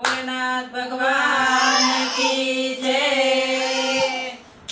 ભોળનાથ ભગવાન કી જય.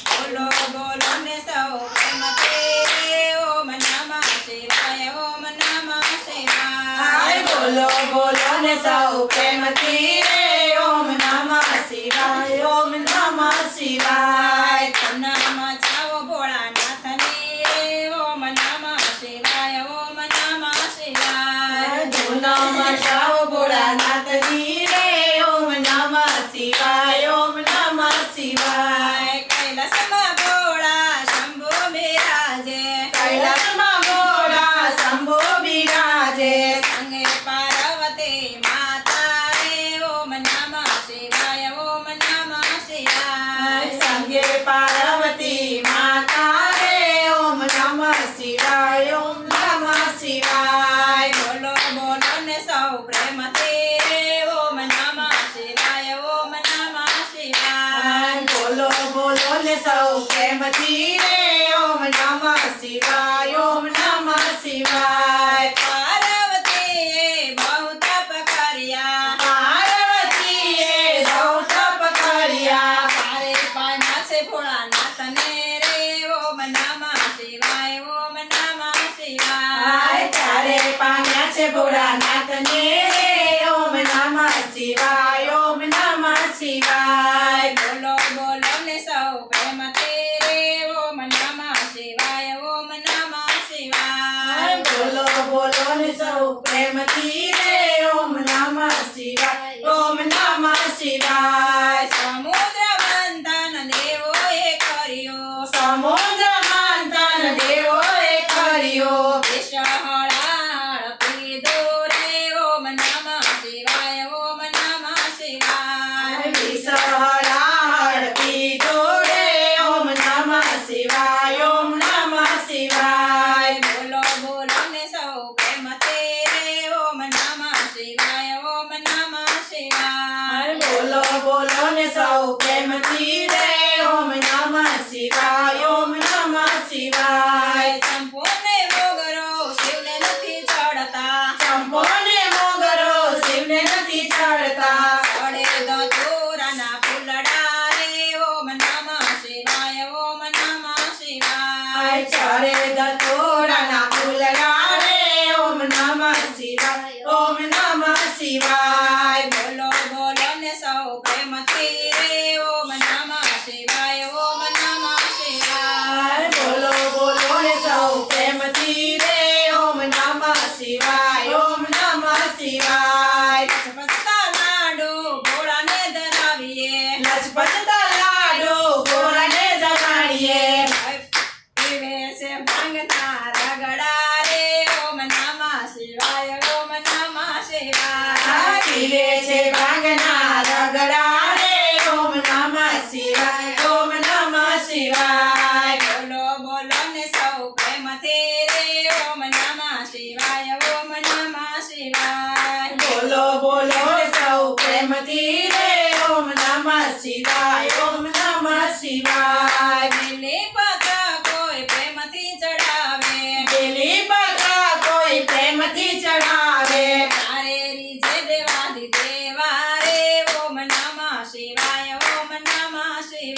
બોલો બોલો ને સૌ પ્રેમથી ઓમ નમઃ શિવાય, ઓમ નમઃ શિવાય. બોલો બોલો ને સૌ પ્રેમથી રે ઓમ નમઃ શિવાય, ઓમ નમઃ શિવાય તનામાં જાઓ ભોળાનાથની ઓમ નમઃ શિવાય ઓમ નમઃ શિવાય ધૂનમાં જાઓ ભોળાનાથની રે ઓમ નમઃ શિવાય ઓમ નમઃ શિવાય કૈલાસમાં ભોળા શંભુ બિરાજે કૈલાસમાં ભોળા શંભો બિરાજે સંગે પાર્વતી માતા રે ઓમ નમઃ શિવાય ઓમ નમઃ શિવાય સંગે પાર્વતી માતા રે ઓમ નમ શિવાય, ઓમ નમ શિવાય. બોલો બોલો ને સૌ પ્રેમથી. ઓમ નમ શિવાય, ઓમ નમ શિવાય. બોલો બોલો ને સૌ પ્રેમથી રે ઓમ નમઃ શિવાય ઓમ નમઃ શિવાય પાર્વતીએ બહુ તપ કર્યા પાર્વતીએ સૌ તપ કર્યા તારે પાના છે ભોળાનાથને રે ઓમ નમઃ શિવાય ઓમ નમઃ શિવાય તારે પામ્યા છે ભોળાનાથને રે. ઓમ નમઃ શિવાય ઓમ નમઃ શિવાય. બોલો બોલો ને સૌ પ્રેમથી રે ઓમ નમઃ શિવાય ઓમ નમઃ શિવાય બોલો બોલો ને સૌ પ્રેમથી રે ઓમ નમઃ શિવાય ઓમ નમઃ શિવાય સમુદ્ર મંથન દેવોએ કર્યો સમુદ્ર મંથન દેવોએ કર્યો વિષહળાળ પીધો રે ઓમ નમઃ શિવાય ઓમ નમઃ શિવાય વિસહરાળ પીધો રે ઓમ નમઃ શિવાય ઓમ નમઃ શિવાય બોલો બોલો ને સૌ પ્રેમથી રે ઓમ નમઃ શિવાય ઓમ નમઃ શિવાય બોલો બોલો ને સૌ પ્રેમથી રે ઓમ નમઃ શિવાય ઓમ નમઃ શિવાય સંપૂર્ણ મોગરો શિવને નથી ચડતા ચંપોને મોગરો શિવને નથી ચડતા ચડે દતુરાના ફૂલડા રે ઓમ નમઃ શિવાય ઓમ નમઃ શિવાય ચરે દતોરાના ફૂલડા રે. ઓમ નમઃ શિવાય ઓમ નમઃ શિવાય બોલો બોલો ને સૌ પ્રેમથી રે ઓમ નમઃ શિવાય ઓમ નમઃ શિવાય બોલો બોલો ને સૌ પ્રેમથી રે ઓમ નમઃ શિવાય ઓમ નમઃ શિવાય પત્તા લાડુ ભોળાને ધરાવીએ લજપત લાડો ઘોડાને જમાડીએ પીવે છે ભાંગના રગડા રે ઓમ નમઃ શિવાય ઓમ નમઃ શિવાય પીવે છે ભાંગના રગડા રે ઓમ નમઃ શિવાય ઓમ નમઃ શિવાય બોલો બોલો સૌ પ્રેમથી રે ઓમ નમઃ શિવાય ઓમ નમઃ શિવાય બોલો બોલો સૌ પ્રેમથી રે ઓમ નમઃ શિવાય ઓમ નમઃ શિવાય દિલ્હી પત્ર કોઈ પ્રેમથી ચડાવે પેલી બકા કોઈ પ્રેમથી ચડાવે તારે રીજે દેવાદી દેવા રે ઓમ નમઃ શિવાય ઓમ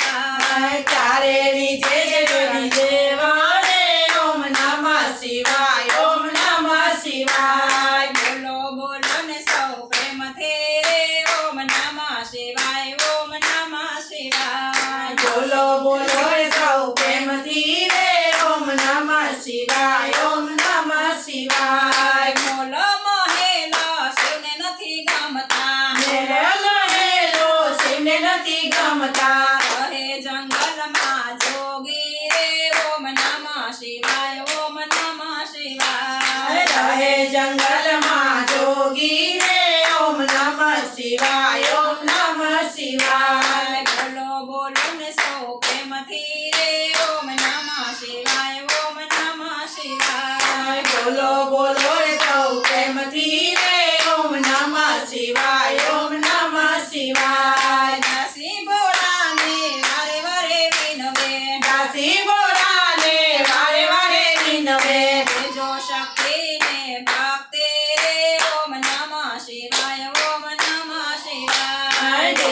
નમઃ શિવાય ચારે રીજે જે જોડી દેવા રે ઓમ નમઃ શિવાય ઓમ નમઃ શિવાય બોલો બોલો ને સૌ પ્રેમથી રે ઓમ નમઃ શિવાય ઓમ નમઃ શિવાય બોલો બોલો રે સૌ પ્રેમથી રે ઓમ નમઃ શિવાય ઓમ નમઃ શિવાય બોલો મહેલો શિવને નથી ગમતા હેલો હેલો શિવને નથી ગમતા રહે જંગલમાં જોગી રે ઓમ નમઃ શિવાય ઓમ નમઃ શિવાય રહે જંગલમાં જોગી રે ઓમ નમઃ શિવાય ઓમ નમઃ શિવાય બોલો બોલો ને સૌ પ્રેમથી રે ઓમ નમઃ શિવાય ઓમ નમઃ શિવાય બોલો બોલો રે સૌ પ્રેમથી રે ઓમ નમઃ શિવાય ઓમ નમઃ શિવાય દાસી ભોળાને વારે વારે વિનવે દાસી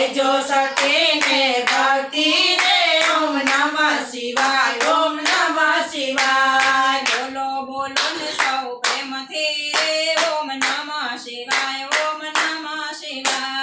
જો સાથે ને ભક્તિ ને ઓમ નમઃ શિવાય, ઓમ નમઃ શિવાય. બોલો બોલો ને સૌ પ્રેમથી, ઓમ નમઃ શિવાય, ઓમ નમઃ શિવાય.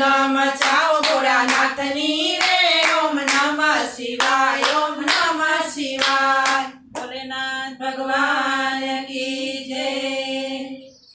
નામ ચાઓ ભોળાનાથની રે. ઓમ નમઃ શિવાય ઓમ